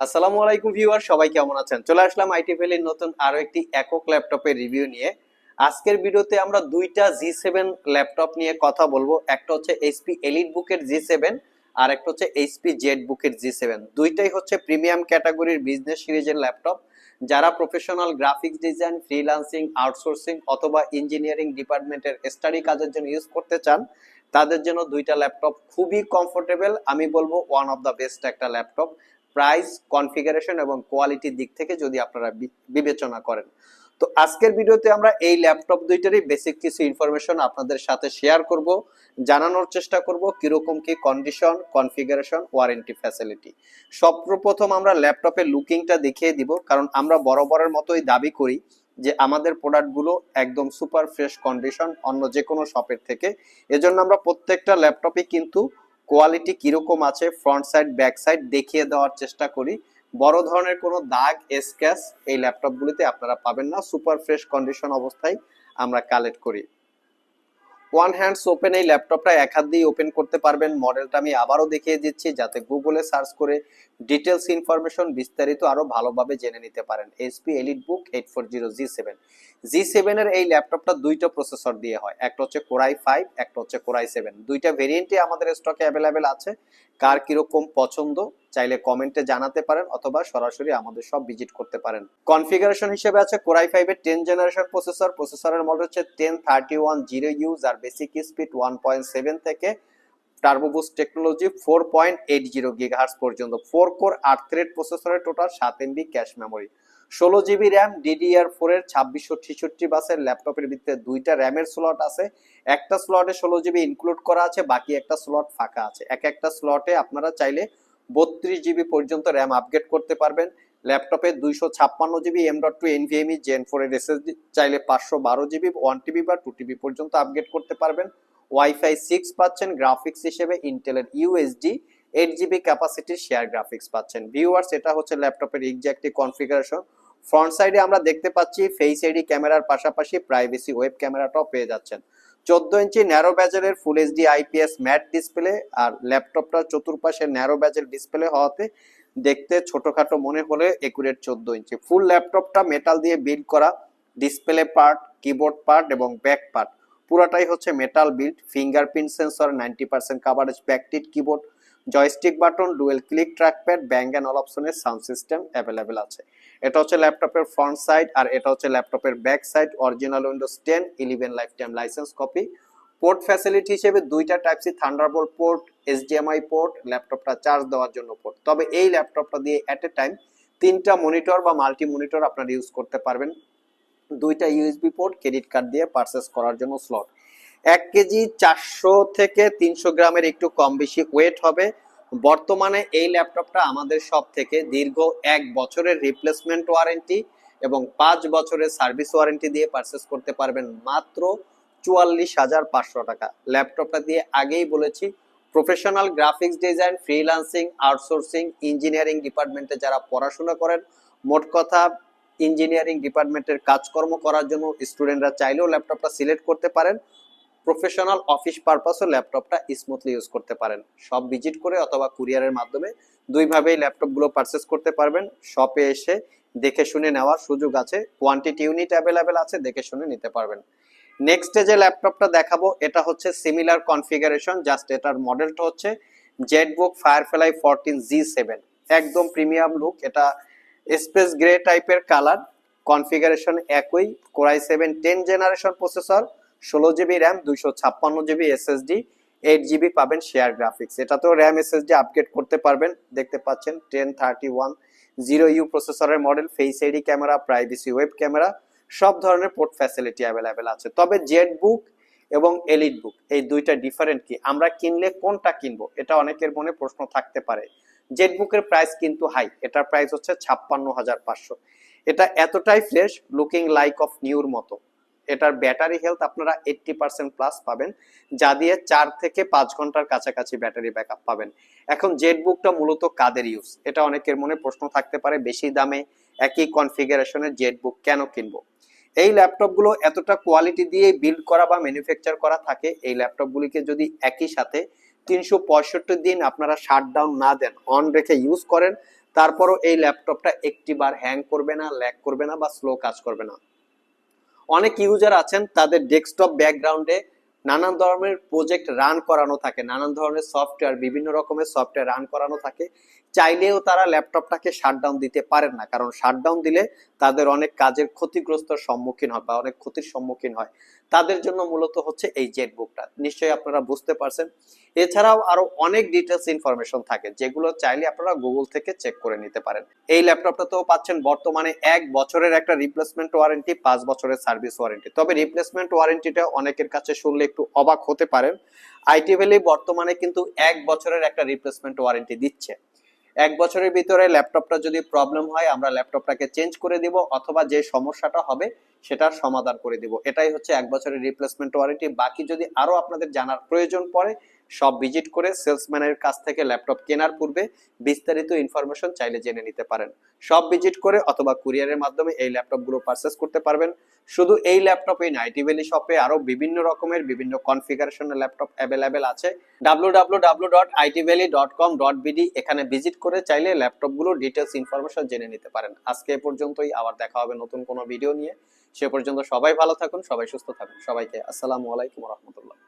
আসসালামু আলাইকুম ভিউয়ার, সবাই কেমন আছেন? চলে আসলাম আইটি ভ্যালির নতুন আরও একটি একক ল্যাপটপের রিভিউ নিয়ে। আজকের ভিডিওতে আমরা দুইটা জি সেভেন ল্যাপটপ নিয়ে কথা বলব। একটা হচ্ছে এইচপি এলিট বুকের জি সেভেন আর একটা হচ্ছে এইচপি জেড বুকের জি সেভেন দুইটাই হচ্ছে প্রিমিয়াম ক্যাটাগরির বিজনেস সিরিজের ল্যাপটপ। যারা professional graphics design freelancing outsourcing অথবা ইঞ্জিনিয়ারিং ডিপার্টমেন্টের স্টাডি কাজের জন্য ইউজ করতে চান, তাদের জন্য দুইটা ল্যাপটপ খুবই কমফোর্টেবল আমি বলব ওয়ান অফ দ্য বেস্ট একটা ল্যাপটপ। প্রাইস কনফিগারেশন এবং কোয়ালিটির দিক থেকে যদি আপনারা বিবেচনা করেন। তো আজকের ভিডিওতে আমরা এই ল্যাপটপ দুইটারই বেসিক কিছু ইনফরমেশন আপনাদের সাথে শেয়ার করব, জানানোর চেষ্টা করব কীরকম কি কন্ডিশন কনফিগারেশন ওয়ারেন্টি ফ্যাসিলিটি সর্বপ্রথম আমরা ল্যাপটপের লুকিংটা দেখিয়ে দিব, কারণ আমরা বরাবরের মতোই দাবি করি যে আমাদের প্রোডাক্টগুলো একদম সুপার ফ্রেশ কন্ডিশন অন্য যে কোনো শপের থেকে। এজন্য আমরা প্রত্যেকটা ল্যাপটপে কিন্তু কোয়ালিটি কীরকম আছে ফ্রন্ট সাইড ব্যাক সাইড দেখিয়ে দেওয়ার চেষ্টা করি। বড় ধরনের কোনো দাগ স্ক্যাচ এই ল্যাপটপগুলিতে আপনারা পাবেন না। সুপার ফ্রেশ কন্ডিশন অবস্থায় আমরা কালেক্ট করি। ওয়ান হ্যান্ডস ওপেন এই ল্যাপটপটা এক হাত দিয়ে ওপেন করতে পারবেন। মডেলটা আমি আবারও দেখিয়ে দিচ্ছি, যাতে গুগলে সার্চ করে ডিটেলস ইনফরমেশন বিস্তারিত আরও ভালোভাবে জেনে নিতে পারেন। HP elite book eight four zero G seven G সেভেনের এই ল্যাপটপটা দুইটা প্রসেসর দিয়ে হয়। একটা হচ্ছে কোরাই ফাইভ একটা হচ্ছে কোরাই সেভেন দুইটা ভেরিয়েন্টই আমাদের স্টকে অ্যাভেলেবেল আছে। কার কীরকম পছন্দ চাইলে কমেন্টে জানাতে পারেন অথবা সরাসরি আমাদের সব ভিজিট করতে পারেন। কনফিগারেশন হিসেবে আছে কোরাই ফাইভ এর টেন জেনারেশন প্রসেসর প্রসেসরের মডেল হচ্ছে ten thirty one zero U আর basic speed one point seven থেকে turbo boost technology four point eight zero gigahertz পর্যন্ত। ফোর কোর আট থ্রেড প্রসেসরের টোটাল সাত এমবি ক্যাশ মেমোরি ষোলো GB RAM DDR four এর ছাব্বিশশো ছেষট্টি বাসের ল্যাপটপের ভিতরে দুইটা র্যামের স্লট আছে। একটা স্লটে ষোলো জিবি ইনক্লুড করা আছে, বাকি একটা স্লট ফাঁকা আছে। এক একটা স্লটে আপনারা চাইলে বত্রিশ জিবি পর্যন্ত র্যাম আপগ্রেড করতে পারবেন। ল্যাপটপে দুইশো ছাপ্পান্ন GB M dot two NVMe gen four এর এসএসডি চাইলে পাঁচশো বারো জিবি ওয়ান টিবি বা টু টিবি পর্যন্ত আপগ্রেড করতে পারবেন। ওয়াইফাই সিক্স পাচ্ছেন গ্রাফিক্স হিসেবে ইন্টেলের ইউএসডি এইট জিবি ক্যাপাসিটির শেয়ার গ্রাফিক্স পাচ্ছেন। ভিউয়ার্স এটা হচ্ছে ল্যাপটপের এক্সাক্টলি কনফিগারেশন ফ্রন্ট সাইডে আমরা দেখতে পাচ্ছি ফেস আইডি ক্যামেরার পাশাপাশি প্রাইভেসি ওয়েব ক্যামেরাটাও পেয়ে যাচ্ছেন। চোদ্দ ইঞ্চি narrow ব্যাজেলের full HD IPS matte display আর ল্যাপটপটা চতুর্পাশে ন্যারো ব্যাজেল ডিসপ্লে হওয়াতে দেখতে ছোটখাটো মনে হলে একুরেট চোদ্দ ইঞ্চি। ফুল ল্যাপটপটা মেটাল দিয়ে বিল্ড করা ডিসপ্লে পার্ট কিবোর্ড পার্ট এবং ব্যাক পার্ট পুরাটাই হচ্ছে metal build fingerprint sensor ninety percent coverage backlit keyboard joystick button dual click trackpad Bang and all অপশনের সাউন্ড সিস্টেম অ্যাভেলেবেল আছে। এটা হচ্ছে ল্যাপটপের ফ্রন্ট সাইড আর এটা হচ্ছে ল্যাপটপের back side original Windows ten eleven lifetime license copy port facility হিসেবে দুইটা type C thunderbolt port HDMI port ল্যাপটপটা চার্জ দেওয়ার জন্য পোর্ট তবে এই ল্যাপটপটা দিয়ে অ্যাট এ টাইম তিনটা মনিটর বা মাল্টি মনিটর আপনারা ইউজ করতে পারবেন। দুইটা ইউএসবি পোর্ট ক্রেডিট কার্ড দিয়ে পারচেস করার জন্য স্লট এক কেজি চারশো থেকে তিনশো গ্রামের একটু কম বেশি ওয়েট হবে। বর্তমানে এই ল্যাপটপটা আমাদের সব থেকে দীর্ঘ এক বছরের রিপ্লেসমেন্ট ওয়ারেন্টি এবং পাঁচ বছরের সার্ভিস ওয়ারেন্টি দিয়ে পারচেস করতে পারবেন মাত্র চুয়াল্লিশ হাজার পাঁচশো টাকা। ল্যাপটপটা দিয়ে আগেই বলেছি professional graphics design freelancing outsourcing engineering ডিপার্টমেন্টে যারা পড়াশোনা করেন, মোট কথা ইঞ্জিনিয়ারিং ডিপার্টমেন্টের কাজকর্ম করার জন্য স্টুডেন্টরা চাইলেও ল্যাপটপটা সিলেক্ট করতে পারেন। প্রফেশনাল অফিস পারপাসও ল্যাপটপটা স্মুথলি ইউজ করতে পারেন। সব ভিজিট করে অথবা কুরিয়ারের মাধ্যমে দুইভাবেই ল্যাপটপগুলো পারচেস করতে পারবেন। শপে এসে দেখে শুনে নেওয়ার সুযোগ আছে। কোয়ান্টিটি ইউনিট অ্যাভেলেবেল আছে, দেখে শুনে নিতে পারবেন। নেক্সট যে ল্যাপটপটা দেখাবো, এটা হচ্ছে সিমিলার কনফিগারেশন জাস্ট এটার মডেলটা হচ্ছে ZBook Firefly fourteen G seven একদম প্রিমিয়াম লুক এটা স্পেস গ্রে টাইপের কালার কনফিগারেশন একই core i seven ten generation processor ষোলো জিবি র্যাম, দুইশো ছাপ্পান্ন জিবি এসএসডি এইট জিবি পাবেন শেয়ার গ্রাফিক্স এটাতেও র্যাম এসএসডি আপগ্রেড করতে পারবেন। দেখতে পাচ্ছেন ten thirty one zero U প্রসেসরের model face ID camera privacy web camera সব ধরনের পোর্ট ফ্যাসিলিটি অ্যাভেলেবেল আছে। তবে জেড বুক এবং এলিট বুক এই দুইটা ডিফারেন্ট কি? আমরা কিনলে কোনটা কিনবো? এটা অনেকের মনে প্রশ্ন থাকতে পারে। জেড বুকের প্রাইস কিন্তু হাই এটার প্রাইস হচ্ছে ছাপ্পান্ন হাজার পাঁচশো। এটা এতটাই ফ্রেশ লুকিং লাইক অফ নিউর মতো। এটার ব্যাটারি হেলথ আপনারা এইটটি পার্সেন্ট প্লাস পাবেন, যা দিয়ে চার থেকে পাঁচ ঘণ্টার কাছাকাছি ব্যাটারি ব্যাকআপ পাবেন। এখন জেড বুকটা মূলত কাদের ইউজ এটা অনেকের মনে প্রশ্ন থাকতে পারে, বেশি দামে একই কনফিগারেশনের জেট বুক কেন কিনবো? এই ল্যাপটপগুলো এতটা কোয়ালিটি দিয়ে বিল্ড করা বা ম্যানুফ্যাকচার করা থাকে, এই ল্যাপটপগুলিকে যদি একই সাথে তিনশো পঁয়ষট্টি দিন আপনারা শাট ডাউন না দেন অন রেখে ইউজ করেন, তারপরও এই ল্যাপটপটা একটি বার হ্যাং করবে না ল্যাক করবে না বা স্লো কাজ করবে না। অনেক ইউজার আছেন, তাদের ডেস্কটপ ব্যাকগ্রাউন্ডে নানান ধরনের প্রজেক্ট রান করানো থাকে, নানান ধরনের সফটওয়্যার বিভিন্ন রকমের সফটওয়্যার রান করানো থাকে। চাইলেও তারা ল্যাপটপটাকে শাটডাউন দিতে পারেন না। কারণ শাটডাউন দিলে তাদের অনেক কাজের ক্ষতিগ্রস্তর সম্মুখীন হয় বা অনেক ক্ষতির সম্মুখীন হয়। তাদের জন্য মূলত হচ্ছে এই জেটবুকটা নিশ্চয়ই আপনারা বুঝতে পারছেন। এছাড়াও আরও অনেক ডিটেলস ইনফরমেশন থাকে, যেগুলো চাইলে আপনারা গুগল থেকে চেক করে নিতে পারেন। এই ল্যাপটপটাতেও পাচ্ছেন বর্তমানে এক বছরের একটা রিপ্লেসমেন্ট ওয়ারেন্টি পাঁচ বছরের সার্ভিস ওয়ারেন্টি তবে রিপ্লেসমেন্ট ওয়ারেন্টিটা অনেকের কাছে শুনলে একটু অবাক হতে পারেন। আইটি ভ্যালি বর্তমানে কিন্তু এক বছরের একটা রিপ্লেসমেন্ট ওয়ারেন্টি দিচ্ছে। এক বছরের ভিতরে ল্যাপটপটা যদি প্রবলেম হয়, আমরা ল্যাপটপটাকে চেঞ্জ করে দিব অথবা যে সমস্যাটা হবে সেটার সমাধান করে দিব। এটাই হচ্ছে এক বছরের রিপ্লেসমেন্ট ওয়ারেন্টি বাকি যদি আরও আপনাদের জানার প্রয়োজন পড়ে সব ভিজিট করে সেলসম্যানের কাছ থেকে ল্যাপটপ কেনার পূর্বে বিস্তারিত ইনফরমেশন চাইলে জেনে নিতে পারেন। সব ভিজিট করে অথবা কুরিয়ারের মাধ্যমে এই ল্যাপটপগুলো পারচেস করতে পারবেন। শুধু এই ল্যাপটপে নাইটি ভ্যালি শপে আরও বিভিন্ন রকমের, বিভিন্ন কনফিগারেশনের ল্যাপটপ অ্যাভেলেবেল আছে। www.itvalley.com.bd এখানে ভিজিট করে চাইলে ল্যাপটপগুলো ডিটেলস ইনফরমেশন জেনে নিতে পারেন। আজকে এ পর্যন্তই, আবার দেখা হবে নতুন কোনো ভিডিও নিয়ে। সে পর্যন্ত সবাই ভালো থাকুন, সবাই সুস্থ থাকুন। সবাইকে আসসালামু আলাইকুম রহমতুল্লাহ।